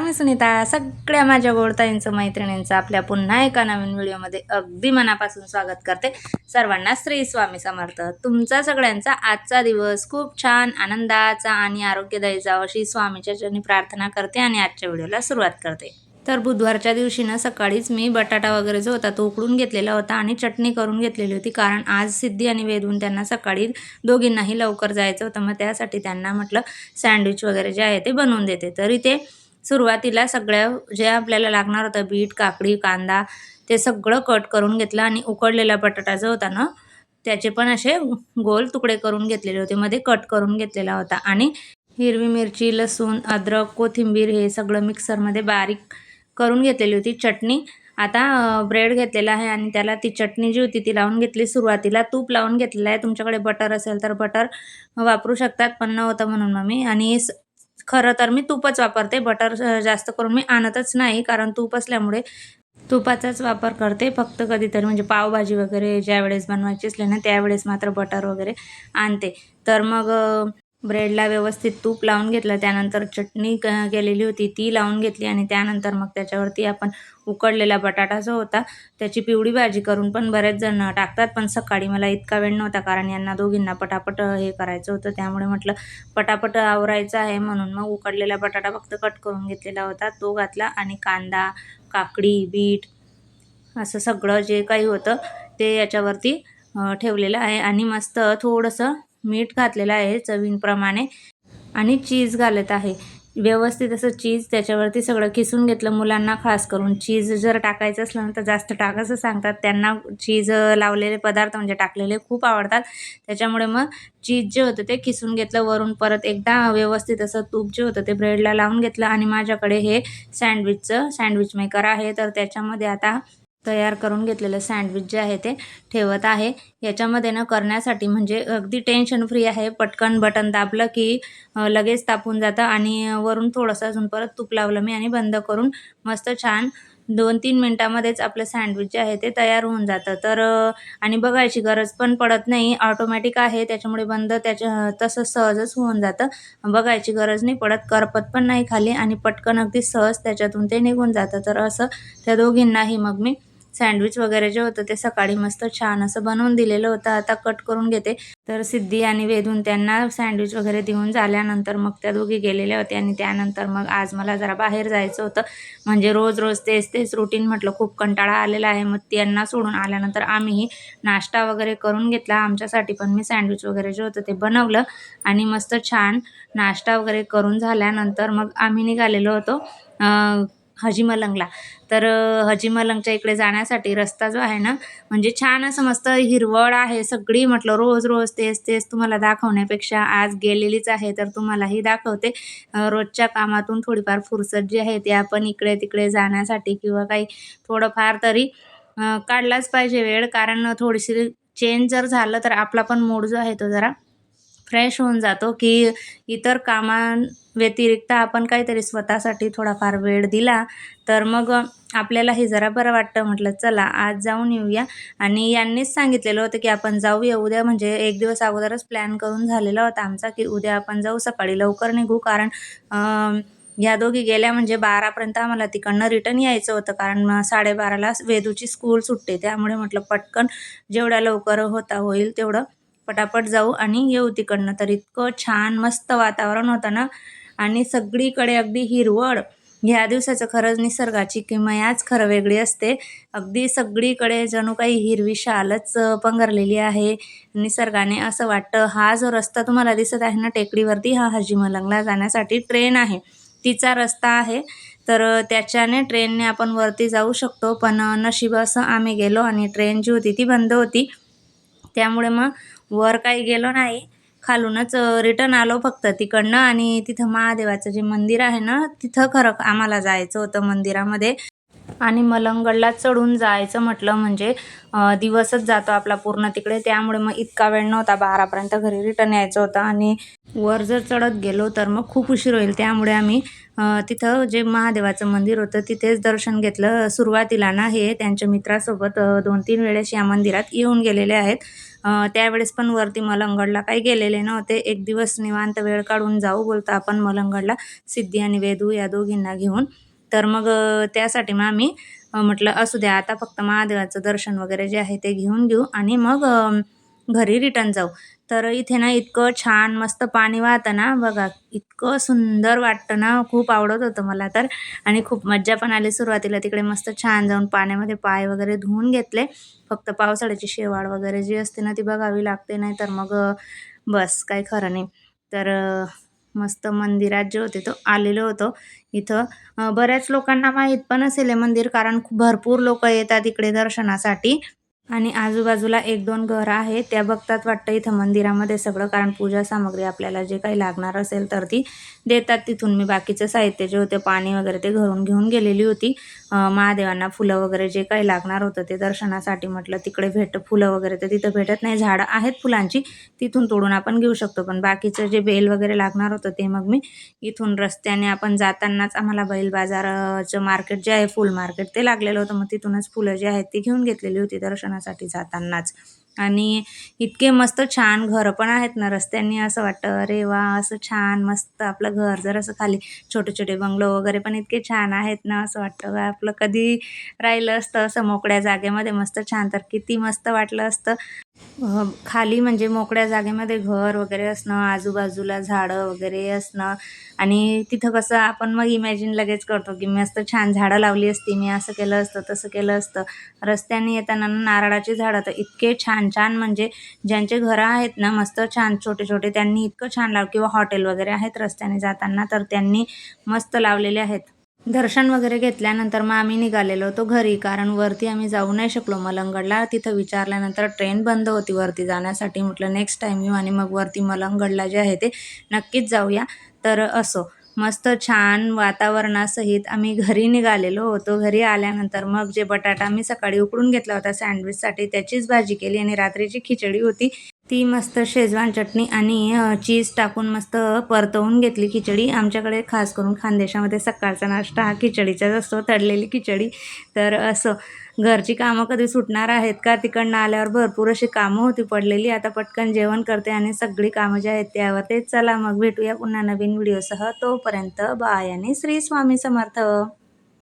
मी सुनीता. सगळ्या माझ्या गोडताईंचं मैत्रिणींचं आपल्या पुन्हा एका नवीन व्हिडिओमध्ये अगदी मनापासून स्वागत करते. सर्वांना श्री स्वामी समर्थ. तुमचा सगळ्यांचा आजचा दिवस खूप छान आनंदाचा आणि आरोग्यदायी जावं अशी स्वामीच्या चरणी प्रार्थना करते आणि आजच्या व्हिडिओला सुरुवात करते. तर बुधवारच्या दिवशी ना सकाळीच मी बटाटा वगैरे जो होता तो उकडून घेतलेला होता आणि चटणी करून घेतलेली होती. कारण आज सिद्धी आणि वेदून त्यांना सकाळी दोघींनाही लवकर जायचं होतं. मग त्यासाठी त्यांना म्हटलं सँडविच वगैरे जे आहे ते बनवून देते. तर इथे सुरुवातीला सगळ्या जे आपल्याला लागणार होतं बीट काकडी कांदा ते सगळं कट करून घेतलं आणि उकडलेला बटाटा जो होता ना त्याचे पण असे गोल तुकडे करून घेतलेले होते. मध्ये कट करून घेतलेला होता. आणि हिरवी मिरची लसूण अद्रक कोथिंबीर हे सगळं मिक्सरमध्ये बारीक करून घेतलेली होती. चटणी आता ब्रेड घेतलेला आहे आणि त्याला ती चटणी जी होती ती लावून घेतली. सुरुवातीला तूप लावून घेतलेलं आहे. तुमच्याकडे बटर असेल तर बटर वापरू शकतात पण नव्हतं म्हणून मग मी आणि स- खरं तर मी तूपच वापरते. बटर जास्त करून मी आणतच नाही कारण तूप असल्यामुळे तुपाचाच वापर करते. फक्त कधीतरी म्हणजे पावभाजी वगैरे ज्या वेळेस बनवायची असली ना त्यावेळेस मात्र बटर वगैरे आणते. तर मग ब्रेडला व्यवस्थित तूप लावून घेतलं त्यानंतर चटणी क केलेली होती ती लावून घेतली आणि त्यानंतर मग त्याच्यावरती आपण उकडलेला बटाटा जो होता त्याची पिवळी भाजी करून पण बरेच जण टाकतात पण सकाळी मला इतका वेळ नव्हता कारण यांना दोघींना पटापट हे करायचं होतं त्यामुळे म्हटलं पटापट आवरायचं आहे म्हणून मग उकडलेला बटाटा फक्त कट करून घेतलेला होता तो घातला आणि कांदा काकडी बीट असं सगळं जे काही होतं ते याच्यावरती ठेवलेलं आहे आणि मस्त थोडंसं मीठ घातलेलं आहे चवींप्रमाणे आणि चीज घालत आहे. व्यवस्थित असं चीज त्याच्यावरती सगळं किसून घेतलं मुलांना खास करून चीज जर टाकायचं असलं तर जास्त टाकायचं सांगतात. त्यांना चीज लावलेले पदार्थ म्हणजे टाकलेले खूप आवडतात. त्याच्यामुळे मग चीज जे होतं ते किसून घेतलं. वरून परत एकदा व्यवस्थित असं तूप जे होतं ते ब्रेडला लावून घेतलं. आणि माझ्याकडे हे सँडविचचं सँडविच मेकर आहे. तर त्याच्यामध्ये आता तयार करून घेतलेलं सँडविच जे आहे ते ठेवत आहे. याच्यामध्ये ना करण्यासाठी म्हणजे अगदी टेन्शन फ्री आहे. पटकन बटन दाबलं की लगेच तापून जातं आणि वरून थोडंसं अजून परत तूप लावलं मी आणि बंद करून मस्त छान दोन तीन मिनटामध्येच आपलं सँडविच जे आहे ते तयार होऊन जातं. तर आणि बघायची गरज पण पडत नाही. ऑटोमॅटिक आहे. त्याच्यामुळे बंद त्याच्या तसं सहजच होऊन जातं. बघायची गरज नाही पडत. करपत पण नाही खाली आणि पटकन अगदी सहज त्याच्यातून ते निघून जातं. तर असं त्या दोघींनाही मग मी सँडविच वगैरे जे होतं ते सकाळी मस्त छान असं बनवून दिलेलं होतं. आता कट करून घेते. तर सिद्धी आणि वेधून त्यांना सँडविच वगैरे देऊन झाल्यानंतर मग त्या दोघी गेलेल्या होत्या आणि त्यानंतर मग आज मला जरा बाहेर जायचं होतं. म्हणजे रोज रोज तेच तेच रुटीन म्हटलं. खूप कंटाळा आलेला आहे. मग त्यांना सोडून आल्यानंतर आम्हीही नाश्ता वगैरे करून घेतला. आमच्यासाठी पण मी सँडविच वगैरे जे होतं ते बनवलं. आणि मस्त छान नाश्ता वगैरे करून झाल्यानंतर मग आम्ही निघालेलो होतो. हजीमलंगला. हजी मलंगला तर हजीमलंगच्या हजी मलंगच्या इकडे जाण्यासाठी रस्ता जो आहे ना म्हणजे छान असं मस्त हिरवळ आहे सगळी. म्हटलं रोज रोज तेच तेच तुम्हाला दाखवण्यापेक्षा आज गेलेलीच आहे तर तुम्हालाही दाखवते. रोजच्या कामातून थोडीफार फुरसत जी आहे ती आपण इकडे तिकडे जाण्यासाठी किंवा काही थोडंफार तरी काढलाच पाहिजे वेळ. कारण थोडीशी चेंज जर झालं तर आपला पण मूड जो आहे तो जरा फ्रेश होऊन जातो की इतर कामां व्यतिरिक्त आपण काहीतरी स्वतःसाठी थोडाफार वेळ दिला तर मग आपल्याला हे जरा बरं वाटतं म्हटलं चला आज जाऊन येऊया. आणि यांनीच सांगितलेलं होतं की आपण जाऊया उद्या म्हणजे एक दिवस अगोदरच प्लॅन करून झालेला होता आमचा की उद्या आपण जाऊ सकाळी लवकर निघू. कारण ह्या दोघी गेल्या म्हणजे बारापर्यंत आम्हाला तिकडनं रिटर्न यायचं होतं. कारण मग साडेबाराला वेदूची स्कूल सुटते. त्यामुळे म्हटलं पटकन जेवढ्या लवकर होता होईल तेवढं पटापट जाऊ आणि येऊ तिकडनं. तर इतकं छान मस्त वातावरण होतं ना. आणि सगळीकडे अगदी हिरवळ. ह्या दिवसाचं खरंच निसर्गाची किमयाच खरं वेगळी असते. अगदी सगळीकडे जणू काही हिरवी शालच पंगरलेली आहे. निसर्गाने असं वाटतं हा जो रस्ता तुम्हाला दिसत आहे ना टेकडीवरती हा हजी मलंगला जाण्यासाठी ट्रेन आहे. तिचा रस्ता आहे तर त्याच्याने ट्रेनने आपण वरती जाऊ शकतो पण नशीब असं आम्ही गेलो आणि ट्रेन जी होती ती बंद होती. त्यामुळे मग वर काही गेलो नाही. खालूनच रिटर्न आलो फक्त तिकडनं आणि तिथं महादेवाचं जे मंदिर आहे ना तिथं खरं आम्हाला जायचं होतं मंदिरामध्ये. आणि मलंगडला चढून जायचं म्हटलं म्हणजे दिवसच जातो आपला पूर्ण तिकडे. त्यामुळे मग इतका वेळ नव्हता बारापर्यंत घरी रिटर्न यायचं होतं. आणि वर जर चढत गेलो तर मग खूप उशीर होईल. त्यामुळे आम्ही तिथं जे महादेवाचं मंदिर होतं तिथेच दर्शन घेतलं सुरुवातीला ना हे. त्यांच्या मित्रासोबत दोन तीन वेळेस या मंदिरात येऊन गेलेले आहेत. त्यावेळेस पण वरती मलंगडला काही गेलेले नव्हते. एक दिवस निवांत वेळ काढून जाऊ बोलता आपण मलंगडला सिद्धी आणि वेदू या दोघींना घेऊन. तर मग त्यासाठी मग आम्ही म्हटलं असू द्या आता फक्त महादेवाचं दर्शन वगैरे जे आहे ते घेऊन घेऊ आणि मग घरी रिटर्न जाऊ. तर इथे ना इतकं छान मस्त पाणी वाहतं ना बघा. इतकं सुंदर वाटतं ना. खूप आवडत होतं मला तर. आणि खूप मज्जा पण आली सुरुवातीला. तिकडे मस्त छान जाऊन पाण्यामध्ये पाय वगैरे धुवून घेतले. फक्त पावसाळ्याची शेवाळ वगैरे जी असते ना ती बघावी लागते. नाही तर मग बस काही खरं नाही. तर मस्त मंदिरात जे होते तो आलेलो होतो इथं. बऱ्याच लोकांना माहीत पण असेल हे मंदिर कारण खूप भरपूर लोक येतात इकडे दर्शनासाठी. आणि आजूबाजूला एक दोन घर आहे त्या बघतात वाटतं इथं मंदिरामध्ये सगळं कारण पूजा सामग्री आपल्याला जे काही लागणार असेल तर ती देतात. तिथून मी बाकीचं साहित्य जे होते पाणी वगैरे ते घरून घेऊन गेलेली होती. महादेवांना फुलं वगैरे जे काही लागणार होतं ते दर्शनासाठी म्हटलं तिकडे भेट फुलं वगैरे तर तिथं भेटत नाही. झाडं आहेत फुलांची तिथून तोडून आपण घेऊ शकतो. पण बाकीचं जे बेल वगैरे लागणार होतं ते मग मी इथून रस्त्याने आपण जातानाच आम्हाला बैल बाजाराचं मार्केट जे आहे फुल मार्केट ते लागलेलं होतं. मग तिथूनच फुलं जी आहेत ती घेऊन घेतलेली होती दर्शनासाठी. जातानाच. आणि इतके मस्त छान घरं पण आहेत ना रस्त्यांनी असं वाटतं अरे वा असं छान मस्त आपलं घर जर असं खाली छोटे छोटे बंगलो वगैरे पण इतके छान आहेत ना असं वाटतं. वा आपलं कधी राहिलं असतं असं मोकळ्या जागेमध्ये मस्त छान तर किती मस्त वाटलं असतं. खाली म्हणजे मोकळ्या जागेमध्ये घर वगैरे असणं आजूबाजूला झाडं वगैरे असणं. आणि तिथं कसं आपण मग इमॅजिन लगेच करतो की मस्त छान झाडं लावली असती मी असं केलं असतं तसं केलं असतं. रस्त्याने येताना नारळाची झाडं तर इतके छान छान म्हणजे ज्यांचे घरं आहेत ना मस्त छान छोटे छोटे त्यांनी इतकं छान लाव किंवा हॉटेल वगैरे आहेत रस्त्याने जाताना तर त्यांनी मस्त लावलेले आहेत. दर्शन वगैरे घेतल्यानंतर मग आम्ही निघालेलो होतो घरी कारण वरती आम्ही जाऊ नाही शकलो. मलंगडला तिथं विचारल्यानंतर ट्रेन बंद होती वरती जाण्यासाठी. म्हटलं नेक्स्ट टाईम येऊ आणि मग वरती मलंगडला जे आहे ते नक्कीच जाऊया. तर असो. मस्त छान वातावरणासहित आम्ही घरी निघालेलो होतो. घरी आल्यानंतर मग जे बटाटा मी सकाळी उकडून घेतला होता सँडविचसाठी त्याचीच भाजी केली आणि रात्रीची खिचडी होती. ती मस्त शेजवान चटणी आणि चीज टाकून मस्त परतवून घेतली खिचडी. आमच्याकडे खास करून खानदेशामध्ये सकाळचा नाश्ता हा खिचडीचाच असतो तडलेली खिचडी. तर असं घरची कामं कधी सुटणार आहेत का तिकडनं आल्यावर भरपूर अशी कामं होती पडलेली. आता पटकन जेवण करते आणि सगळी कामं जी आहेत त्यावर तेच चला मग भेटूया पुन्हा नवीन व्हिडिओसह. तोपर्यंत बाय आणि श्री स्वामी समर्थ.